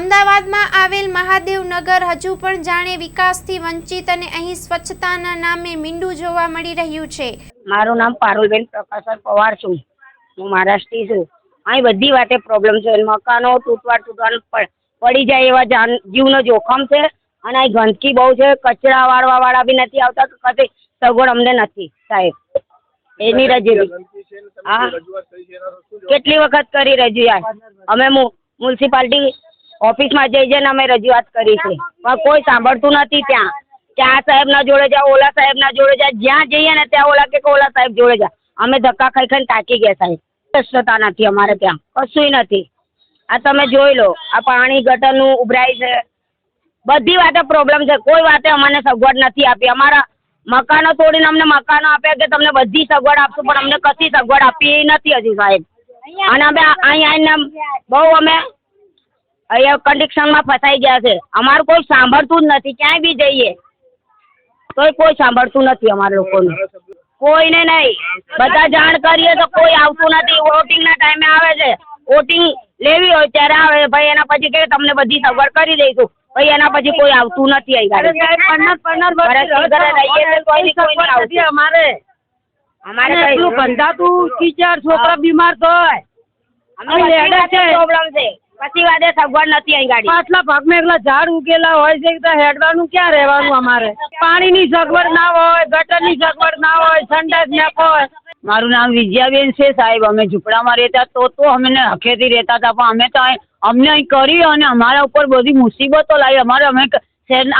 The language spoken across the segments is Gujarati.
અમદાવાદમાં આવેલ મહાદેવનગર હજુ પણ જાણે વિકાસથી વંચિત અને અહીં સ્વચ્છતાના નામે મીંડું જોવા મળી રહ્યું છે. મારું નામ પારુલબેન પ્રકાશર પવાર છું. હું મહારાષ્ટ્રી છું. અહીં બધી વાતે પ્રોબ્લેમ છે. મકાનો તૂટવા તૂટવાનું પડી જાય એવા જાન જીવનો જોખમ છે. અને અહીં ગંદકી બહુ છે. કચરા વાળવા વાળા બી નથી આવતા કદી સગવડ અમને નથી સાહેબ. એની રજૂઆત હા. કેટલી વખત કરી રજૂઆત? અમે મુ- મ્યુનિસિપાલિટી ઓફિસમાં જઈ જઈને અમે રજૂઆત કરી છે. પણ કોઈ સાંભળતું નથી ત્યાં. કે આ સાહેબના જોડે જાઓ ઓલા સાહેબના જોડે જાય જ્યાં જઈએ ને ત્યાં ઓલા કે ઓલા સાહેબ જોડે જા. અમે ધક્કા ખાઈ ખાઈને તાકી ગયા સાહેબ. સ્વચ્છતા નથી અમારે ત્યાં. કશુંય નથી. આ તમે જોઈ લો આ પાણી ગટરનું ઉભરાય છે. બધી વાતે પ્રોબ્લેમ છે. કોઈ વાતે અમને સગવડ નથી આપી. અમારા મકાનો તોડીને અમને મકાનો આપ્યા કે તમને બધી સગવડ આપશું પણ અમને કશી સગવડ આપી નથી હજી સાહેબ. અને અમે અહીં આવીને બહુ અમે અહીંયા કન્ડિશનમાં ફસાઈ ગયા છે. અમારું કોઈ સાંભળતું જ નથી. ક્યાંય બી જઈએ. તોય કોઈ સાંભળતું નથી અમારા લોકોનું. કોઈને નહીં. બધા જાણ કરીએ તો કોઈ આવતું નથી. વોટિંગના ટાઈમે આવે છે. વોટિંગ લેવી હોય ત્યારે આવે ભાઈ એના પછી કે તમને બધી સગવડ કરી દઈશું. ભાઈ એના પછી કોઈ આવતું નથી અહીંયા કોઈ. અમારે. અમારે ટીચર એટલું ગંધાતું કીચડ છોકરા બીમાર થાય પ્રોબ્લેમ છે. પછી વાતે સગવડ નથી અહીં ગાડી. પાછલા ભાગમાં એકલા ઝાડ ઉગેલા હોય છે તો હેડવાનું ક્યાં રહેવાનું અમારે? પાણીની સગવડ ના હોય ગટરની સગવડ ના હોય સંડાસ ના હોય. મારું નામ વિજયાબેન છે સાહેબ. અમે ઝૂંપડામાં રહેતા તો તો અમે હખેથી રહેતા હતા. પણ અમે તો અહીં અમને અહીં કરી અને અમારા ઉપર બધી મુસીબતો લાવી. અમારે અમે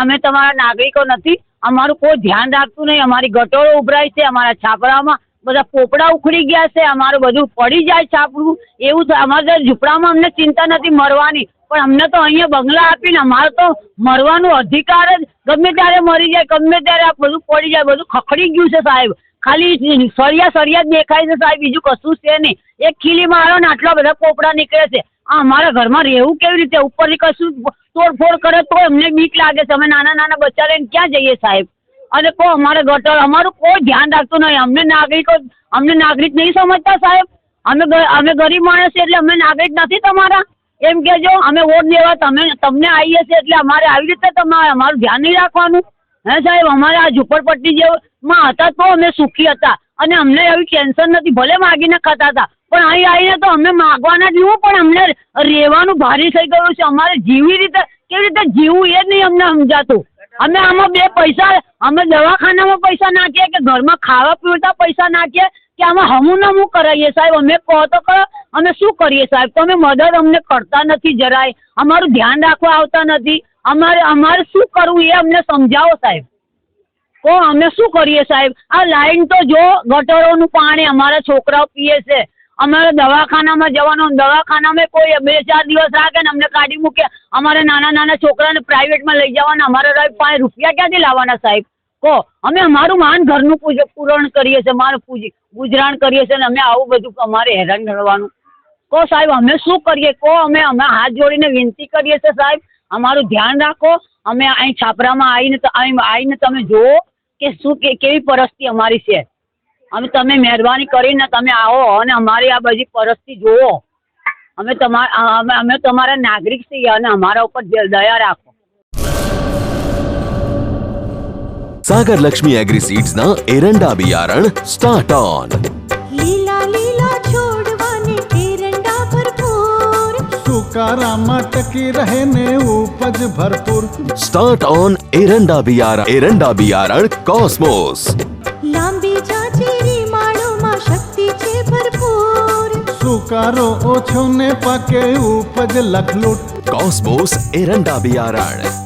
અમે તમારા નાગરિકો નથી. અમારું કોઈ ધ્યાન રાખતું નહીં. અમારી ગટોળો ઉભરાય છે અમારા છાપરામાં. બધા પોપડા ઉખડી ગયા છે, અમારું બધું પડી જાય છાપરું એવું થાય અમારે ત્યાં ઝૂંપડામાં અમને ચિંતા નથી મરવાની. પણ અમને તો અહીંયા બંગલા આપીને અમારે તો મરવાનો અધિકાર જ ગમે ત્યારે મરી જાય, ગમે ત્યારે આ બધું પડી જાય, બધું ખખડી ગયું છે સાહેબ. ખાલી સળિયા સળિયા જ દેખાય છે સાહેબ, બીજું કશું છે નહીં. એક ખીલી મારો ને આટલા બધા પોપડા નીકળે છે. આ અમારા ઘરમાં રહેવું કેવી રીતે? ઉપરથી કશું તોડફોડ કરે તો અમને બીક લાગે છે. અમે નાના નાના બચ્ચા લઈને ક્યાં જઈએ સાહેબ? અને કોઈ અમારે ગટર, અમારું કોઈ ધ્યાન રાખતું નહીં. અમને નાગરિકો અમને નાગરિક નહીં સમજતા સાહેબ. અમે અમે ગરીબ માણસ એટલે અમે નાગરિક નથી તમારા. એમ કહેજો, અમે વોટ દેવા તમે તમને આવીએ છીએ એટલે અમારે આવી રીતે તમારે અમારું ધ્યાન નહીં રાખવાનું. હે સાહેબ, અમારે આ ઝુંપડપટ્ટી જેમાં હતા તો અમે સુખી હતા. અને અમને એવી ટેન્શન નથી, ભલે માગીને ખાતા હતા. પણ અહીં આવીને તો અમે માગવાના જ નહીં પણ અમને રહેવાનું ભારી થઈ ગયું છે. અમારે જીવી રીતે કેવી રીતે જીવવું એ જ નહીં અમને સમજાતું. અમે આમાં બે પૈસા અમે દવાખાનામાં પૈસા નાખીએ કે ઘરમાં ખાવા પીવતા પૈસા નાખીએ કે આમાં હમું નમું કરાવીએ સાહેબ? અમે કહો તો કરો અમે શું કરીએ સાહેબ? તમે મદદ અમને કરતા નથી જરાય. અમારું ધ્યાન રાખવા આવતા નથી. અમારે અમારે શું કરવું એ અમને સમજાવો સાહેબ. તો અમે શું કરીએ સાહેબ? આ લાઈન તો જો ગટરોનું પાણી અમારા છોકરાઓ પીએ છે. અમારે દવાખાનામાં જવાનું, દવાખાનામાં કોઈ બે ચાર દિવસ રાખે ને અમને કાઢી મૂકે. અમારે નાના નાના છોકરાને પ્રાઇવેટમાં લઈ જવાના. અમારે પાંચ રૂપિયા ક્યાંથી લાવવાના સાહેબ? કહો, અમે અમારું માન ઘરનું પૂજ, પૂરણ કરીએ છીએ મારું પૂજી ગુજરાન કરીએ છીએ ને અમે આવું બધું અમારે હેરાન કરવાનું. કહો સાહેબ, અમે શું કરીએ? કહો, અમે અમે હાથ જોડીને વિનંતી કરીએ છીએ સાહેબ, અમારું ધ્યાન રાખો. અમે અહીં છાપરામાં આવીને આવીને તમે જુઓ કે શું, કે કેવી પરિસ્થિતિ અમારી છે. અને તમે મહેરબાની કરીને તમે આવો અને અમારી આ બધી પરસ્તી જુઓ અમે તમારા અમે અમે તમારા નાગરિક છીએ અને અમારા ઉપર દયા રાખો સાગર લક્ષ્મી એગ્રી સીડ્સ ના એરંડા બિયારણ સ્ટાર્ટ ઓન લીલા લીલા છોડવાને એરંડા ભરપૂર સુકારામાં ટકી રહેને ઉપજ ભરપૂર સ્ટાર્ટ ઓન એરંડા બિયારણ એરંડા બિયારણ કોસ્મોસ લાંબી શેરી માળોમાં શક્તિ છે ભરપૂર. સુકારો ઓછો ને પાકે ઉપજ લખલૂટ. કોસ્મોસ એરંડા બિયારણ.